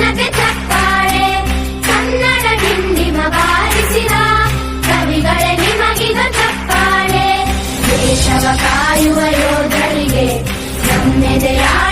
ರತ್ನಕ್ಕೆ ತಟ್ಟಾಳೆ ಕನ್ನಡ ಡಿಂಡಿಮ ಬಾರಿಸಿದ ಕವಿಗಳೇ ನಿಮಗಿದ ತಪ್ಪಾಳೆ ದೇಶವ ಕಾಯುವ ಯೋಧರಿಗೆ ನಮ್ಮೆದೆಯ